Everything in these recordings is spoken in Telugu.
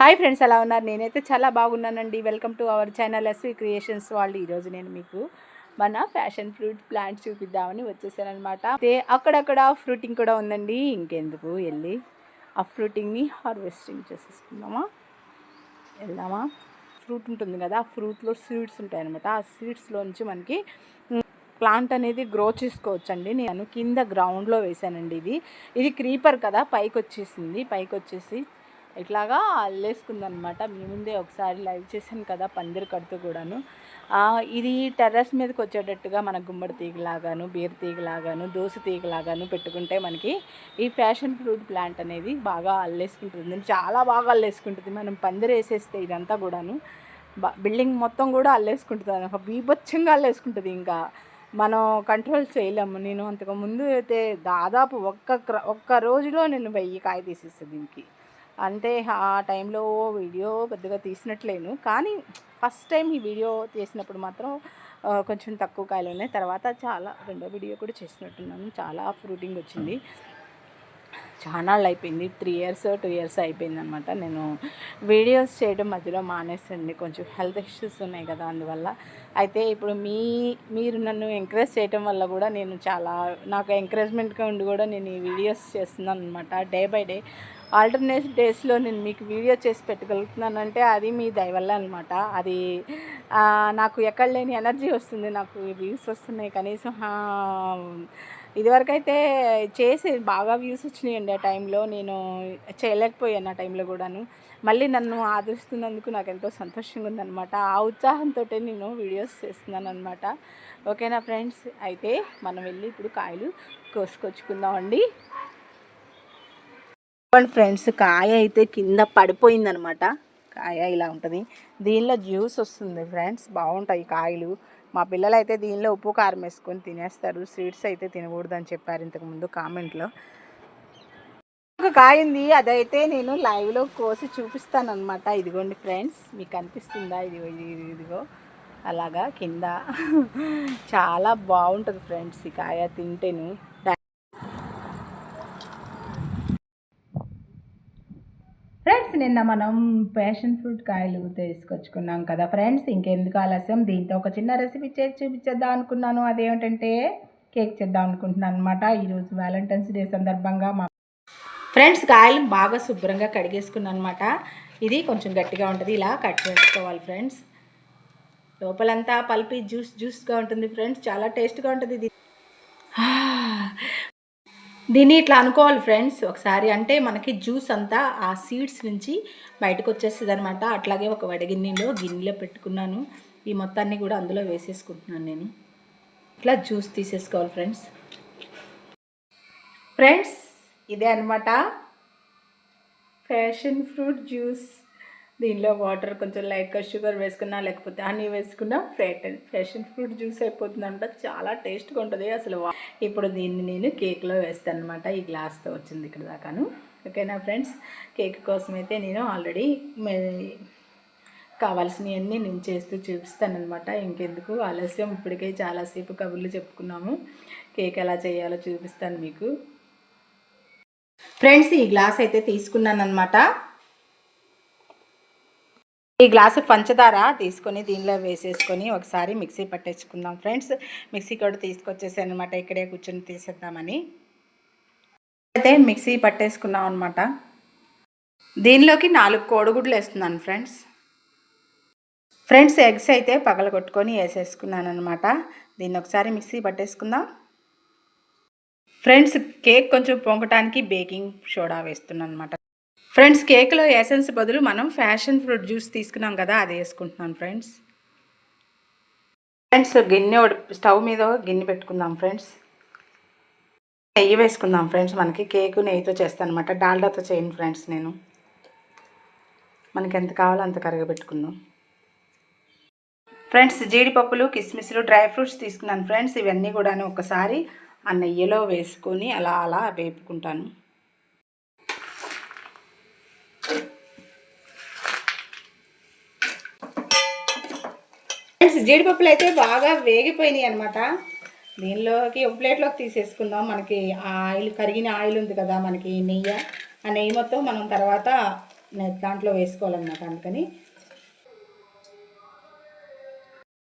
హాయ్ ఫ్రెండ్స్ ఎలా ఉన్నారు? నేనైతే చాలా బాగున్నానండి. Welcome to our channel SV creations వాళ్ళు ఈరోజు నేను మీకు మన ఫ్యాషన్ ఫ్రూట్ ప్లాంట్ చూపిద్దామని వచ్చేసానమాట అయితే అక్కడక్కడ ఫ్రూటింగ్ కూడా ఉందండి. ఇంకెందుకు? వెళ్ళి ఆ ఫ్రూటింగ్ని హార్వెస్టింగ్ చేసేసుకుందామా? వెళ్దామా? ఫ్రూట్ ఉంటుంది కదా ఆ ఫ్రూట్లో సీడ్స్ ఉంటాయన్నమాట. ఆ సీడ్స్లోంచి మనకి ప్లాంట్ అనేది గ్రో చేసుకోవచ్చండి. నేను కింద గ్రౌండ్లో వేసానండి ఇది. ఇది క్రీపర్ కదా పైకి వచ్చేసింది పైకి వచ్చేసి ఇట్లాగా అల్లేసుకుందనమాట. మీ ముందే ఒకసారి లైవ్ చేశాను కదా పందిరి కడుతూ కూడాను. ఇది టెర్రస్ మీదకి వచ్చేటట్టుగా మన గుమ్మడి తీగలాగాను బీర తీగలాగాను దోస తీగలాగాను పెట్టుకుంటే మనకి ఈ ఫ్యాషన్ ఫ్రూట్ ప్లాంట్ అనేది బాగా అల్లేసుకుంటుంది. చాలా బాగా అల్లేసుకుంటుంది. మనం పందిరి వేసేస్తే ఇదంతా కూడాను బ- బిల్డింగ్ మొత్తం కూడా అల్లేసుకుంటుంది. ఒక బీభత్సంగా అల్లేసుకుంటుంది ఇంకా. మనం కంట్రోల్ చేయలేము. నేను అంతకు ముందు అయితే దాదాపు ఒక్క క్ర- ఒక్క రోజులో నేను వెయ్యి కాయ తీసేస్తాను దీనికి. అంటే ఆ టైంలో వీడియో పెద్దగా తీసినట్లేను. కానీ ఫస్ట్ టైం ఈ వీడియో చేసినప్పుడు మాత్రం కొంచెం తక్కువ కాయలు ఉన్నాయి. తర్వాత చాలా రెండో వీడియో కూడా చేసినట్టున్నాను. చాలా ఫ్రూటింగ్ వచ్చింది. చాలా అయిపోయింది త్రీ ఇయర్స్ టూ ఇయర్స్ అయిపోయింది అనమాట నేను వీడియోస్ చేయడం మధ్యలో మానేసండి. కొంచెం హెల్త్ ఇష్యూస్ ఉన్నాయి కదా అందువల్ల. అయితే ఇప్పుడు మీ మీరు నన్ను ఎంకరేజ్ చేయడం వల్ల కూడా నేను చాలా నాకు ఎంకరేజ్మెంట్గా ఉండి కూడా నేను ఈ వీడియోస్ చేస్తున్నాను అనమాట డే బై డే ఆల్టర్నేట్ డేస్లో నేను మీకు వీడియో చేసి పెట్టగలుగుతున్నానంటే అది మీ దయవల్ల అనమాట అది నాకు ఎక్కడ లేని ఎనర్జీ వస్తుంది నాకు వ్యూస్ వస్తున్నాయి కనీసం ఇదివరకైతే చేసి బాగా వ్యూస్ వచ్చినాయండి ఆ టైంలో నేను చేయలేకపోయాను ఆ టైంలో కూడాను. మళ్ళీ నన్ను ఆదరిస్తున్నందుకు నాకు ఎంతో సంతోషంగా ఉందన్నమాట. ఆ ఉత్సాహంతో నేను వీడియోస్ చేస్తున్నాను అనమాట ఓకేనా ఫ్రెండ్స్ అయితే మనం వెళ్ళి ఇప్పుడు కాయలు కోసుకొచ్చుకుందామండి. చూడండి ఫ్రెండ్స్ కాయ అయితే కింద పడిపోయిందనమాట. కాయ ఇలా ఉంటుంది. దీనిలో జ్యూస్ వస్తుంది ఫ్రెండ్స్ బాగుంటాయి కాయలు. మా పిల్లలు అయితే దీనిలో ఉప్పు కారం వేసుకొని తినేస్తారు. స్వీట్స్ అయితే తినకూడదు అని చెప్పారు ఇంతకుముందు కామెంట్లో ఒక కాయ ఉంది. అదైతే నేను లైవ్లో కోసి చూపిస్తాను అనమాట ఇదిగోండి ఫ్రెండ్స్ మీకు అనిపిస్తుందా? ఇది ఇదిగో. అలాగా కింద. చాలా బాగుంటుంది ఫ్రెండ్స్ ఈ కాయ తింటేను ఫ్రెండ్స్ నిన్న మనం ప్యాషన్ ఫ్రూట్ కాయలు తీసుకొచ్చుకున్నాం కదా ఫ్రెండ్స్ ఇంకెందుకు ఆలస్యం? దీంతో ఒక చిన్న రెసిపీ చేసి చూపించేద్దాం అనుకున్నాను. అదేమిటంటే కేక్ చేద్దాం అనుకుంటున్నాను అనమాట ఈరోజు వ్యాలంటైన్స్ డే సందర్భంగా మా ఫ్రెండ్స్ కాయలు బాగా శుభ్రంగా కడిగేసుకున్నాను అనమాట ఇది కొంచెం గట్టిగా ఉంటుంది. ఇలా కట్ చేసుకోవాలి ఫ్రెండ్స్ లోపలంతా పల్పి జ్యూస్ జ్యూస్గా ఉంటుంది ఫ్రెండ్స్ చాలా టేస్ట్గా ఉంటుంది ఇది. దీన్ని ఇట్లా అనుకోవాలి ఫ్రెండ్స్ ఒకసారి. అంటే మనకి జ్యూస్ అంతా ఆ సీడ్స్ నుంచి బయటకు వచ్చేస్తుంది అనమాట అట్లాగే ఒక వడగిన్నెలో గిన్నెలో పెట్టుకున్నాను. ఈ మొత్తాన్ని కూడా అందులో వేసేసుకుంటున్నాను నేను. ఇట్లా జ్యూస్ తీసేసుకోవాలి ఫ్రెండ్స్. ఫ్రెండ్స్ ఇదే అనమాట ఫ్యాషన్ ఫ్రూట్ జ్యూస్. దీనిలో వాటర్ కొంచెం లైట్గా షుగర్ వేసుకున్నా లేకపోతే హనీ వేసుకున్నా ఫ్యాట్ ఫ్రెషన్ ఫ్రూట్ జ్యూస్ అయిపోతుందంట. చాలా టేస్ట్గా ఉంటుంది. అసలు ఇప్పుడు దీన్ని నేను కేక్లో వేస్తాను అనమాట ఈ గ్లాస్తో వచ్చింది ఇక్కడ దాకాను. ఓకేనా ఫ్రెండ్స్? కేక్ కోసం అయితే నేను ఆల్రెడీ కావాల్సినవన్నీ నేను చేస్తూ చూపిస్తానమాట ఇంకెందుకు ఆలస్యం. ఇప్పటికే చాలాసేపు కబుర్లు చెప్పుకున్నాము. కేక్ ఎలా చేయాలో చూపిస్తాను మీకు. ఫ్రెండ్స్ ఈ గ్లాస్ అయితే తీసుకున్నాను అనమాట ఈ గ్లాసు పంచదార తీసుకొని దీనిలో వేసేసుకొని ఒకసారి మిక్సీ పట్టేసుకుందాం ఫ్రెండ్స్. మిక్సీ కూడా తీసుకొచ్చేసాను అనమాట ఇక్కడే కూర్చొని తీసేద్దామని. అయితే మిక్సీ పట్టేసుకున్నాం అనమాట దీనిలోకి నాలుగు కోడిగుడ్లు వేస్తున్నాను ఫ్రెండ్స్. ఫ్రెండ్స్ ఎగ్స్ అయితే పగలగొట్టుకొని వేసేసుకున్నాను అనమాట దీన్ని ఒకసారి మిక్సీ పట్టేసుకుందాం. ఫ్రెండ్స్ కేక్ కొంచెం పొంగటానికి బేకింగ్ సోడా వేస్తున్నాను అనమాట ఫ్రెండ్స్ కేక్లో ఎసెన్స్ బదులు మనం ఫ్యాషన్ ఫ్రూట్ జ్యూస్ తీసుకున్నాం కదా అది వేసుకుంటున్నాను ఫ్రెండ్స్. ఫ్రెండ్స్ గిన్నె స్టవ్ మీద గిన్నె పెట్టుకుందాం ఫ్రెండ్స్. నెయ్యి వేసుకుందాం ఫ్రెండ్స్ మనకి కేకు నెయ్యితో చేస్తాను అనమాట డాల్డాతో చేయను ఫ్రెండ్స్ నేను. మనకి ఎంత కావాలో అంత కరగబెట్టుకుందాం ఫ్రెండ్స్ జీడిపప్పులు కిస్మిస్లు డ్రై ఫ్రూట్స్ తీసుకున్నాను ఫ్రెండ్స్. ఇవన్నీ కూడాను ఒకసారి ఆ నెయ్యిలో వేసుకొని అలా అలా వేపుకుంటాను. ఫ్రెండ్స్ జీడిపప్పులు అయితే బాగా వేగిపోయినాయి అనమాట దీనిలోకి ఒక ప్లేట్లోకి తీసేసుకుందాం. మనకి ఆ ఆయిల్ కరిగిన ఆయిల్ ఉంది కదా మనకి నెయ్యి. ఆ నెయ్యి మొత్తం మనం తర్వాత దాంట్లో వేసుకోవాలన్నమాట అందుకని.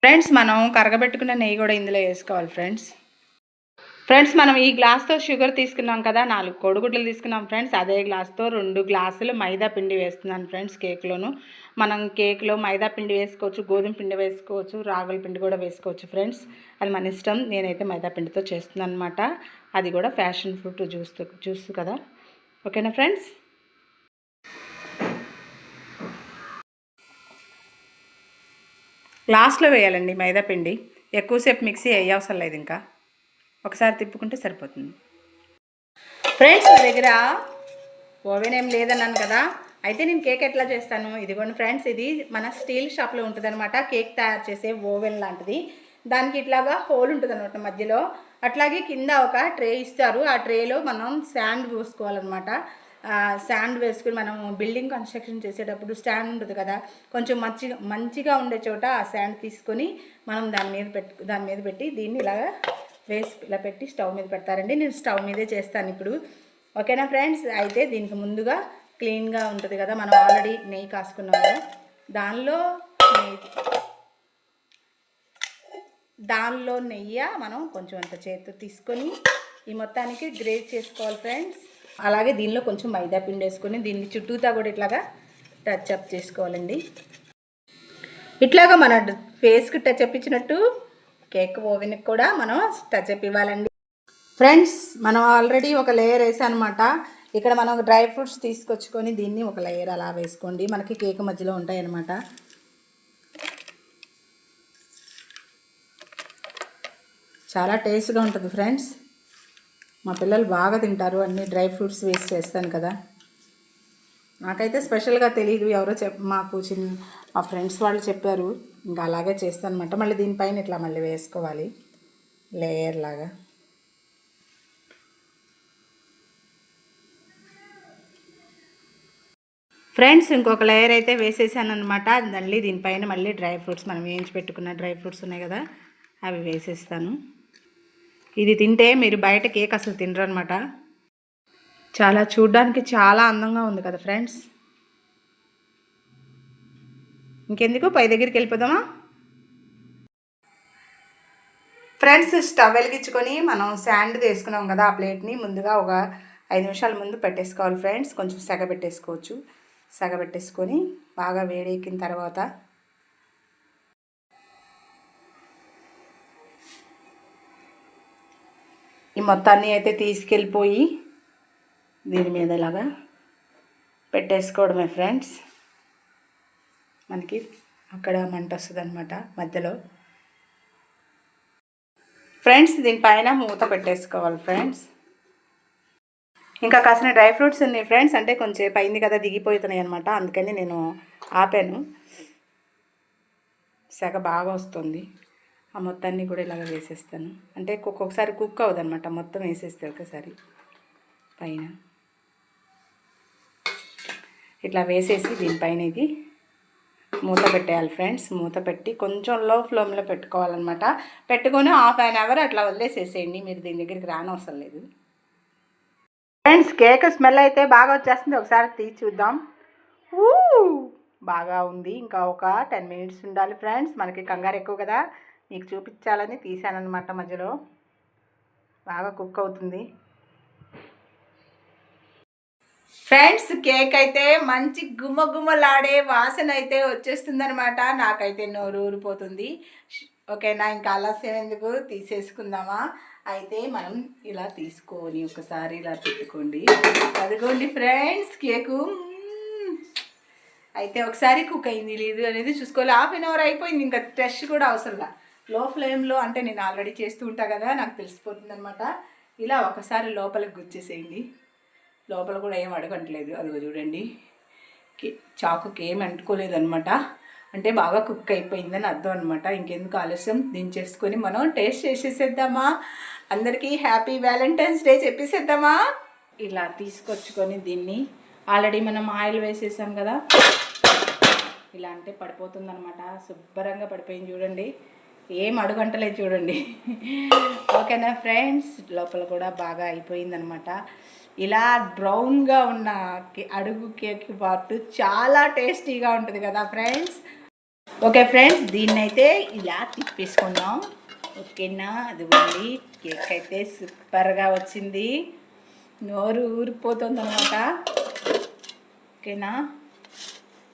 ఫ్రెండ్స్ మనం కరగబెట్టుకున్న నెయ్యి కూడా ఇందులో వేసుకోవాలి ఫ్రెండ్స్. ఫ్రెండ్స్ మనం ఈ గ్లాస్తో షుగర్ తీసుకున్నాం కదా నాలుగు కోడిగుడ్లు తీసుకున్నాం ఫ్రెండ్స్. అదే గ్లాస్తో రెండు గ్లాసులు మైదా పిండి వేస్తున్నాను ఫ్రెండ్స్ కేక్లోను. మనం కేక్లో మైదా పిండి వేసుకోవచ్చు గోధుమ పిండి వేసుకోవచ్చు రాగుల పిండి కూడా వేసుకోవచ్చు ఫ్రెండ్స్. అది మన ఇష్టం. నేనైతే మైదా పిండితో చేస్తున్నాను అనమాట అది కూడా ఫ్యాషన్ ఫ్రూట్ జ్యూస్ జ్యూస్ కదా. ఓకేనా ఫ్రెండ్స్? లాస్ట్లో వేయాలండి మైదా పిండి. ఎక్కువసేపు మిక్సీ వేయవసరం లేదు ఇంకా. ఒకసారి తిప్పుకుంటే సరిపోతుంది. ఫ్రెండ్స్ నా దగ్గర ఓవెన్ ఏం లేదన్నాను కదా అయితే నేను కేక్ ఎట్లా చేస్తాను? ఇదిగోండి ఫ్రెండ్స్ ఇది మన స్టీల్ షాప్లో ఉంటుందన్నమాట. కేక్ తయారు చేసే ఓవెన్ లాంటిది. దానికి ఇట్లాగా హోల్ ఉంటుంది అనమాట మధ్యలో. అట్లాగే కింద ఒక ట్రే ఇస్తారు. ఆ ట్రేలో మనం శాండ్ పోసుకోవాలన్నమాట. శాండ్ వేసుకుని మనం బిల్డింగ్ కన్స్ట్రక్షన్ చేసేటప్పుడు స్టాండ్ ఉంటుంది కదా కొంచెం మంచిగా మంచిగా ఉండే చోట ఆ శాండ్ తీసుకొని మనం దాని మీద పెట్టు దాని మీద పెట్టి దీన్ని ఇలాగా వేసి ఇలా పెట్టి స్టవ్ మీద పెడతారండి. నేను స్టవ్ మీదే చేస్తాను ఇప్పుడు. ఓకేనా ఫ్రెండ్స్? అయితే దీనికి ముందుగా క్లీన్గా ఉంటుంది కదా మనం ఆల్రెడీ నెయ్యి కాసుకున్నాం కదా. దానిలో నెయ్యి దానిలో నెయ్యి మనం కొంచెం అంత చేతితో తీసుకొని ఈ మొత్తానికి గ్రేట్ చేసుకోవాలి ఫ్రెండ్స్. అలాగే దీనిలో కొంచెం మైదా పిండి వేసుకొని దీన్ని చుట్టూతా కూడా ఇట్లాగా టచ్ అప్ చేసుకోవాలండి. ఇట్లాగా మన ఫేస్కి టచ్ అప్ ఇచ్చినట్టు కేక్ ఓవెన్కి కూడా మనం టచ్ అప్ ఇవ్వాలండి. ఫ్రెండ్స్ మనం ఆల్రెడీ ఒక లేయర్ వేసానమాట ఇక్కడ మనం డ్రై ఫ్రూట్స్ తీసుకొచ్చుకొని దీన్ని ఒక లేయర్ అలా వేసుకోండి. మనకి కేక్ మధ్యలో ఉంటాయి అన్నమాట చాలా టేస్ట్గా ఉంటుంది ఫ్రెండ్స్ మా పిల్లలు బాగా తింటారు. అన్ని డ్రై ఫ్రూట్స్ వేస్ట్ చేస్తాను కదా. నాకైతే స్పెషల్గా తెలియదు ఎవరో చెప్ మాకు చిన్న మా ఫ్రెండ్స్ వాళ్ళు చెప్పారు. ఇంకా అలాగే చేస్తాను అనమాట మళ్ళీ దీనిపైన ఇట్లా మళ్ళీ వేసుకోవాలి. లేయర్ లాగా. ఫ్రెండ్స్ ఇంకొక లేయర్ అయితే వేసేసాను అనమాట మళ్ళీ దీనిపైన మళ్ళీ డ్రై ఫ్రూట్స్ మనం వేయించి పెట్టుకున్న డ్రై ఫ్రూట్స్ ఉన్నాయి కదా అవి వేసేస్తాను. ఇది తింటే మీరు బయట కేక్ అసలు తినరు అనమాట చాలా చూడ్డానికి చాలా అందంగా ఉంది కదా ఫ్రెండ్స్. ఇంకెందుకు? పై దగ్గరికి వెళ్ళిపోదామా? ఫ్రెండ్స్ స్టవ్ వెలిగించుకొని మనం శాండ్ తీసుకున్నాం కదా ఆ ప్లేట్ని. ముందుగా ఒక ఐదు నిమిషాల ముందు పెట్టేసుకోవాలి ఫ్రెండ్స్. కొంచెం సెగ పెట్టేసుకోవచ్చు. సెగ పెట్టేసుకొని బాగా వేడెక్కిన తర్వాత ఈ మొత్తాన్ని అయితే తీసుకెళ్ళిపోయి దీని మీద ఇలాగా పెట్టేసుకోవడమే ఫ్రెండ్స్. మనకి అక్కడ మంట వస్తుంది అనమాట మధ్యలో. ఫ్రెండ్స్ దీనిపైన మూత పెట్టేసుకోవాలి ఫ్రెండ్స్. ఇంకా కాసిన డ్రై ఫ్రూట్స్ ఉన్నాయి ఫ్రెండ్స్ అంటే కొంచెం అయింది కదా దిగిపోతున్నాయి అనమాట అందుకని నేను ఆపాను. సెగ బాగా వస్తుంది. ఆ మొత్తాన్ని కూడా ఇలాగ వేసేస్తాను. అంటే ఒక్కొక్కసారి కుక్ అవ్వదన్నమాట మొత్తం వేసేస్తే ఒకసారి పైన. ఇట్లా వేసేసి దీనిపైన ఇది మూత పెట్టేయాలి ఫ్రెండ్స్. మూత పెట్టి కొంచెం లో ఫ్లేమ్లో పెట్టుకోవాలన్నమాట. పెట్టుకొని హాఫ్ అన్ అవర్ అట్లా వదిలేసేసేయండి. మీరు దీని దగ్గరికి రానవసరం లేదు. ఫ్రెండ్స్ కేక్ స్మెల్ అయితే బాగా వచ్చేస్తుంది. ఒకసారి తీసి చూద్దాం. ఊ! బాగా ఉంది. ఇంకా ఒక టెన్ మినిట్స్ ఉండాలి ఫ్రెండ్స్. మనకి కంగారు ఎక్కువ కదా. మీకు చూపించాలని తీసానమాట మధ్యలో. బాగా కుక్ అవుతుంది. ఫ్రెండ్స్ కేక్ అయితే మంచి గుమ్మగుమ్మలాడే వాసన అయితే వచ్చేస్తుంది అనమాట నాకైతే నోరు ఊరిపోతుంది. ఓకేనా? ఇంకా ఆలస్యం ఎందుకు? తీసేసుకుందామా? అయితే మనం ఇలా తీసుకొని ఒకసారి ఇలా పెట్టుకోండి. అదిగోండి ఫ్రెండ్స్ కేకు. అయితే ఒకసారి కుక్ అయింది. లేదు అనేది చూసుకోవాలి. హాఫ్ అన్ అవర్ అయిపోయింది. ఇంకా టెస్ట్ కూడా అవసరంలా. లో ఫ్లేమ్లో అంటే నేను ఆల్రెడీ చేస్తూ ఉంటా కదా నాకు తెలిసిపోతుంది అనమాట ఇలా ఒకసారి లోపలికి గుచ్చేసేయండి. లోపల కూడా ఏం అడగట్లేదు. అదిగో చూడండి. చాకుకి ఏం అంటుకోలేదు అనమాట అంటే బాగా కుక్ అయిపోయిందని అర్థం అనమాట ఇంకెందుకు ఆలస్యం? దించేసుకొని మనం టేస్ట్ చేసేసేద్దామా? అందరికీ హ్యాపీ వ్యాలంటైన్స్ డే చెప్పేసేద్దామా? ఇలా తీసుకొచ్చుకొని దీన్ని ఆల్రెడీ మనం ఆయిల్ వేసేసాం కదా. ఇలా అంటే పడిపోతుంది అనమాట శుభ్రంగా పడిపోయింది చూడండి. ఏం అడుగంటలేదు చూడండి. ఓకేనా ఫ్రెండ్స్? లోపల కూడా బాగా అయిపోయిందనమాట. ఇలా బ్రౌన్గా ఉన్న కే- అడుగు కేక్ పాటు చాలా టేస్టీగా ఉంటుంది కదా ఫ్రెండ్స్? ఓకే ఫ్రెండ్స్ దీన్ని అయితే ఇలా తిప్పేసుకుందాం. ఓకేనా? అదిగోండి కేక్ అయితే సూపర్గా వచ్చింది. నోరు ఊరిపోతుందనమాట. ఓకేనా?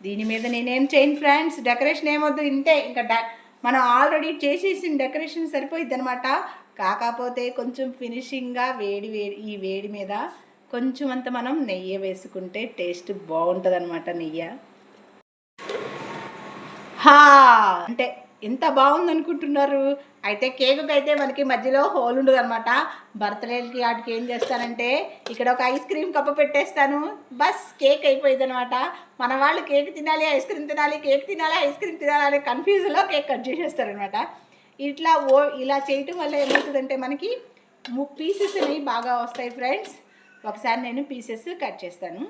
దీని మీద నేనేం చేయను ఫ్రెండ్స్ డెకరేషన్ ఏమొద్దు ఇంతే. ఇంకా డె మనం ఆల్రెడీ చేసేసిన డెకరేషన్ సరిపోయిద్ది అనమాట కాకపోతే కొంచెం ఫినిషింగ్గా వేడి వేడి ఈ వేడి మీద కొంచెం అంత మనం నెయ్యి వేసుకుంటే టేస్ట్ బాగుంటుంది అనమాట నెయ్యి. హా! అంటే ఎంత బాగుంది అనుకుంటున్నారు అయితే కేకుకి అయితే మనకి మధ్యలో హోల్ ఉండదు అనమాట బర్త్డేకి వాటికి ఏం చేస్తానంటే ఇక్కడ ఒక ఐస్ క్రీమ్ కప్పు పెట్టేస్తాను. బస్ కేక్ అయిపోయింది అనమాట మన వాళ్ళు కేక్ తినాలి ఐస్ క్రీమ్ తినాలి కేక్ తినాలి ఐస్ క్రీమ్ తినాలి అనే కన్ఫ్యూజన్లో కేక్ కట్ చేసేస్తారనమాట ఇట్లా ఓ ఇలా చేయటం వల్ల ఏమవుతుందంటే మనకి పీసెస్ అనేవి బాగా వస్తాయి ఫ్రెండ్స్. ఒకసారి నేను పీసెస్ కట్ చేస్తాను.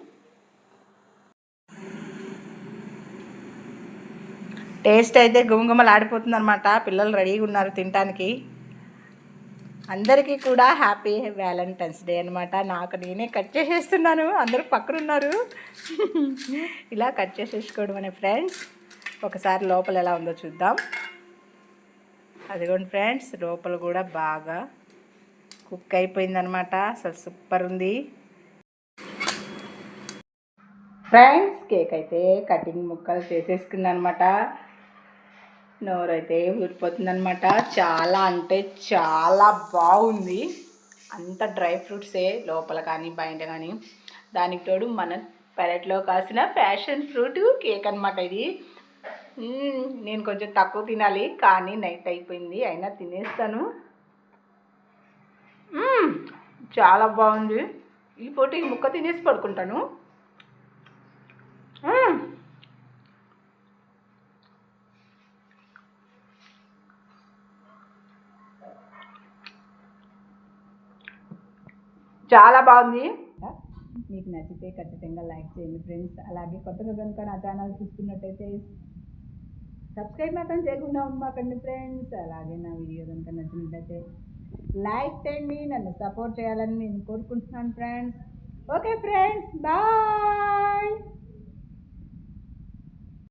టేస్ట్ అయితే గుమగుమలు అనమాట పిల్లలు రెడీగా ఉన్నారు తినడానికి అందరికీ కూడా హ్యాపీ వ్యాలంటైన్స్ డే అనమాట నాకు నేనే కట్ చేసేస్తున్నాను. అందరూ పక్కన ఉన్నారు ఇలా కట్ చేసేసుకోవడం అనే ఫ్రెండ్స్ ఒకసారి లోపల ఎలా ఉందో చూద్దాం. అదిగోండి ఫ్రెండ్స్ లోపల కూడా బాగా కుక్ అయిపోయిందనమాట అసలు సూపర్ ఉంది. ఫ్రెండ్స్ కేక్ అయితే కటింగ్ ముక్కలు చేసేసుకున్నాను అనమాట నోరైతే ఊరిపోతుంది అనమాట చాలా అంటే చాలా బాగుంది. అంత డ్రై ఫ్రూట్సే లోపల కానీ బయట కానీ. దానికి తోడు మన పెరట్లో కాసిన ఫ్యాషన్ ఫ్రూట్ కేక్ అనమాట ఇది. నేను కొంచెం తక్కువ తినాలి కానీ నైట్ అయిపోయింది అయినా తినేస్తాను. చాలా బాగుంది. ఈ పూట ఈ ముక్క తినేసి పడుకుంటాను. చాలా బాగుంది. మీకు నచ్చితే ఖచ్చితంగా లైక్ చేయండి ఫ్రెండ్స్. అలాగే కొత్తగా కనుక నా ఛానల్ చూస్తున్నట్టయితే సబ్స్క్రైబ్ మాత్రం చేయకుండా ఉండమాకండి ఫ్రెండ్స్. అలాగే నా వీడియో కనుక నచ్చినట్టయితే లైక్ చేయండి నన్ను సపోర్ట్ చేయాలని నేను కోరుకుంటున్నాను ఫ్రెండ్స్. Okay friends bye!